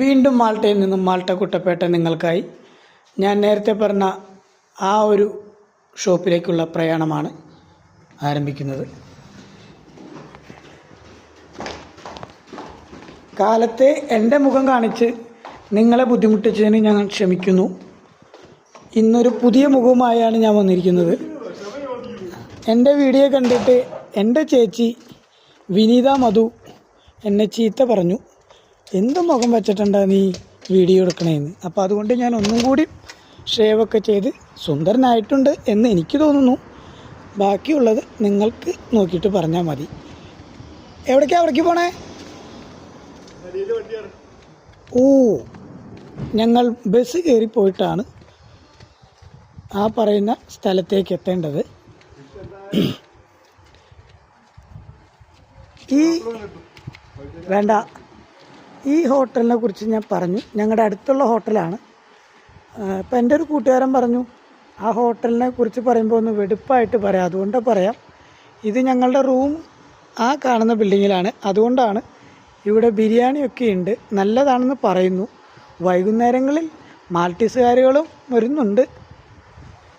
വീണ്ടും മാൾട്ടയിൽ നിന്നും മാൾട്ട കുട്ടപ്പേട്ട നിങ്ങൾക്കായി ഞാൻ നേരത്തെ പറഞ്ഞ ആ ഒരു ഷോപ്പിലേക്കുള്ള പ്രയാണമാണ് ആരംഭിക്കുന്നത്. കാലത്തെ എന്റെ മുഖം കാണിച്ച് നിങ്ങളെ ബുദ്ധിമുട്ടിച്ചതിന് ഞാൻ ക്ഷമിക്കുന്നു. ഇന്നൊരു പുതിയ മുഖവുമായാണ് ഞാൻ വന്നിരിക്കുന്നത്. എന്റെ വീഡിയോ കണ്ടിട്ട് എന്റെ ചേച്ചി വിനീത മധു എന്നെ ചീത്ത പറഞ്ഞു. എന്ത് മുഖം വെച്ചിട്ടുണ്ടാ നീ വീഡിയോ എടുക്കണേന്ന്? അപ്പോൾ അതുകൊണ്ട് ഞാൻ ഒന്നും കൂടി ഷേവൊക്കെ ചെയ്ത് സുന്ദരനായിട്ടുണ്ട് എന്ന് എനിക്ക് തോന്നുന്നു. ബാക്കിയുള്ളത് നിങ്ങൾക്ക് നോക്കിയിട്ട് പറഞ്ഞാൽ മതി. എവിടേക്കാ അവിടേക്ക് പോണേ? ഓ ഞങ്ങൾ ബസ് കയറി പോയിട്ടാണ് ആ പറയുന്ന സ്ഥലത്തേക്ക് എത്തേണ്ടത്. ഈ വേണ്ട. ഈ ഹോട്ടലിനെ കുറിച്ച് ഞാൻ പറഞ്ഞു. ഞങ്ങളുടെ അടുത്തുള്ള ഹോട്ടലാണ്. ഇപ്പം എന്റെ ഒരു കൂട്ടുകാരൻ പറഞ്ഞു ആ ഹോട്ടലിനെ കുറിച്ച് പറയുമ്പോൾ ഒന്ന് വെടുപ്പായിട്ട് പറയാം. അതുകൊണ്ട് പറയാം ഇത് ഞങ്ങളുടെ റൂം ആ കാണുന്ന ബിൽഡിങ്ങിലാണ്. അതുകൊണ്ടാണ് ഇവിടെ ബിരിയാണിയൊക്കെ ഉണ്ട് നല്ലതാണെന്ന് പറയുന്നു. വൈകുന്നേരങ്ങളിൽ മാൾട്ടീസുകാരികളും വരുന്നുണ്ട്.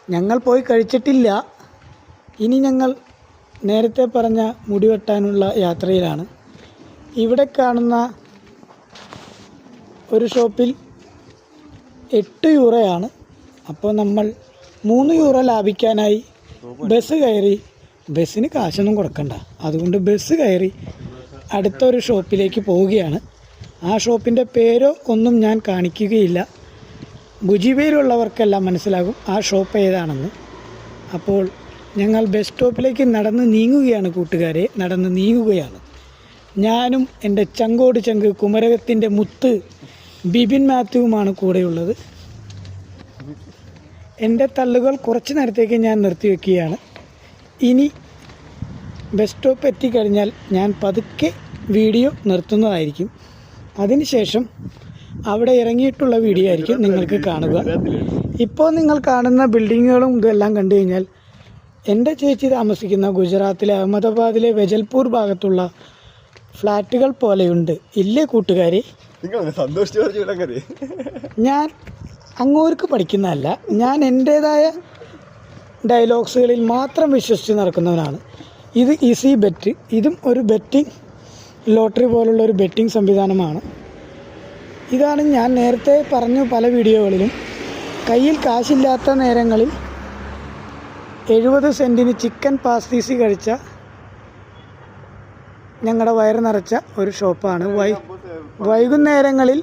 ഞങ്ങൾ പോയി കഴിച്ചിട്ടില്ല. ഇനി ഞങ്ങൾ നേരത്തെ പറഞ്ഞ മുടിവെട്ടാനുള്ള യാത്രയിലാണ്. ഇവിടെ കാണുന്ന ഒരു ഷോപ്പിൽ എട്ട് യൂറോയാണ്. അപ്പോൾ നമ്മൾ മൂന്ന് യൂറോ ലാഭിക്കാനായി ബസ് കയറി ബസ്സിന് കാശൊന്നും കൊടുക്കണ്ട. അതുകൊണ്ട് ബസ് കയറി അടുത്തൊരു ഷോപ്പിലേക്ക് പോവുകയാണ്. ആ ഷോപ്പിന്റെ പേരോ ഒന്നും ഞാൻ കാണിക്കുകയില്ല. ഭുജിബയിലുള്ളവർക്കെല്ലാം മനസ്സിലാകും ആ ഷോപ്പ് ഏതാണെന്ന്. അപ്പോൾ ഞങ്ങൾ ബസ് സ്റ്റോപ്പിലേക്ക് നടന്ന് നീങ്ങുകയാണ് കൂട്ടുകാരെ. നടന്ന് നീങ്ങുകയാണ്. ഞാനും എന്റെ ചങ്കോട് ചങ്ക് കുമരകത്തിന്റെ മുത്ത് ബിബിൻ മാത്യുവുമാണ് കൂടെയുള്ളത്. എന്റെ തള്ളുകൾ കുറച്ച് നേരത്തേക്ക് ഞാൻ നിർത്തിവെക്കുകയാണ് ഇനി ബസ് സ്റ്റോപ്പ് എത്തിക്കഴിഞ്ഞാൽ ഞാൻ പതുക്കെ വീഡിയോ നിർത്തുന്നതായിരിക്കും. അതിനുശേഷം അവിടെ ഇറങ്ങിയിട്ടുള്ള വീഡിയോ ആയിരിക്കും നിങ്ങൾക്ക് കാണുക. ഇപ്പോൾ നിങ്ങൾ കാണുന്ന ബിൽഡിങ്ങുകളും ഇതെല്ലാം കണ്ടു കഴിഞ്ഞാൽ എന്റെ ചേച്ചി താമസിക്കുന്ന ഗുജറാത്തിലെ അഹമ്മദാബാദിലെ വെജൽപൂർ ഭാഗത്തുള്ള ഫ്ലാറ്റുകൾ പോലെയുണ്ട്. ഇല്ലേ കൂട്ടുകാരെ? നിങ്ങൾ സന്തോഷിച്ചു ഞാൻ അങ്ങോർക്ക് പഠിക്കുന്നതല്ല ഞാൻ എന്റേതായ ഡയലോഗ്സുകളിൽ മാത്രം വിശ്വസിച്ച് നടക്കുന്നവനാണ്. ഇത് ഈസി ബെറ്റ് ഇതും ഒരു ബെറ്റിംഗ് ലോട്ടറി പോലുള്ള ഒരു ബെറ്റിംഗ് സംവിധാനമാണ്. ഇതാണ് ഞാൻ നേരത്തെ പറഞ്ഞു പല വീഡിയോകളിലും കയ്യിൽ കാശില്ലാത്ത നേരങ്ങളിൽ എഴുപത് സെന്റിന് ചിക്കൻ പാസ്തീസി കഴിച്ച ഞങ്ങളുടെ വയറ് നിറച്ച ഒരു ഷോപ്പാണ് വൈ വൈകുന്നേരങ്ങളിൽ